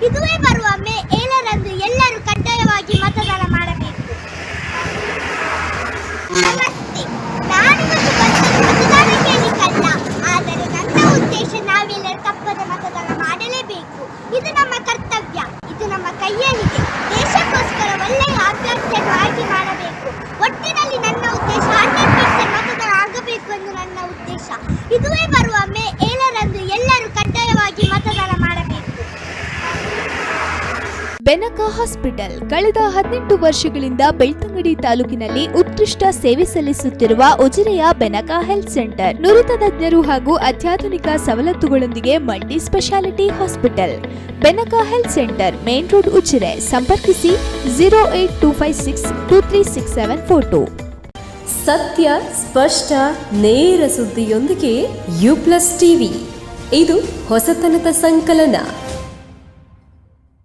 ಇದುವೇ ಬರುವ ಮೇ ಏಳರಂದು ಎಲ್ಲರೂ ಕಡ್ಡಾಯವಾಗಿ ಮತದಾನ ಮಾಡಬೇಕು ನಮಸ್ತೆ ನಾನಿವತ್ತು ಬಂದದ್ದು ಮತದಾನ ಕೇಳಿಕಲ್ಲ ಆದರೆ ನನ್ನ ಉದ್ದೇಶ ನಾವೆಲ್ಲರೂ ತಪ್ಪದ ಮತದಾನ ಮಾಡಲೇಬೇಕು ಇದು ನಮ್ಮ ಕರ್ತವ್ಯ ಇದು ನಮ್ಮ ಕೈಯಲ್ಲಿದೆ. ದೇಶಕ್ಕೋಸ್ಕರ ಒಳ್ಳೆಯ ಅಭ್ಯರ್ಥಿಯನ್ನು ಆಯ್ಕೆ ಮಾಡಬೇಕು. ಒಟ್ಟಿನಲ್ಲಿ ನನ್ನ ಉದ್ದೇಶ ಹಂಡ್ರೆಡ್ ಪರ್ಸೆಂಟ್ ಮತದಾನ ಆಗಬೇಕು ಎಂದು ನನ್ನ ಉದ್ದೇಶ. ಇದುವೇ ಬರುವ ಮೇ ಏಳರಂದು ಎಲ್ಲರೂ ಕಡ್ಡಾಯವಾಗಿ ಮತದಾನ ಮಾಡಬೇಕು. ಬೆನಕ ಹಾಸ್ಪಿಟಲ್ ಕಳೆದ ಹದಿನೆಂಟು ವರ್ಷಗಳಿಂದ ಬೆಳ್ತಂಗಡಿ ತಾಲೂಕಿನಲ್ಲಿ ಉತ್ಕೃಷ್ಟ ಸೇವೆ ಸಲ್ಲಿಸುತ್ತಿರುವ ಉಜಿರೆಯ ಬೆನಕ ಹೆಲ್ತ್ ಸೆಂಟರ್. ನುರಿತ ತಜ್ಞರು ಹಾಗೂ ಅತ್ಯಾಧುನಿಕ ಸವಲತ್ತುಗಳೊಂದಿಗೆ multi specialty hospital. Benaka health centre main road Ujire ಸಂಪರ್ಕಿಸಿ zero eight two five six two three six seven four two ಸತ್ಯ, ಸ್ಪಷ್ಟ, ನೇರ ಸುದ್ದಿಯೊಂದಿಗೆ ಯು ಪ್ಲಸ್ ಟಿವಿ ಇದು ಹೊಸತನದ ಸಂಕಲನ.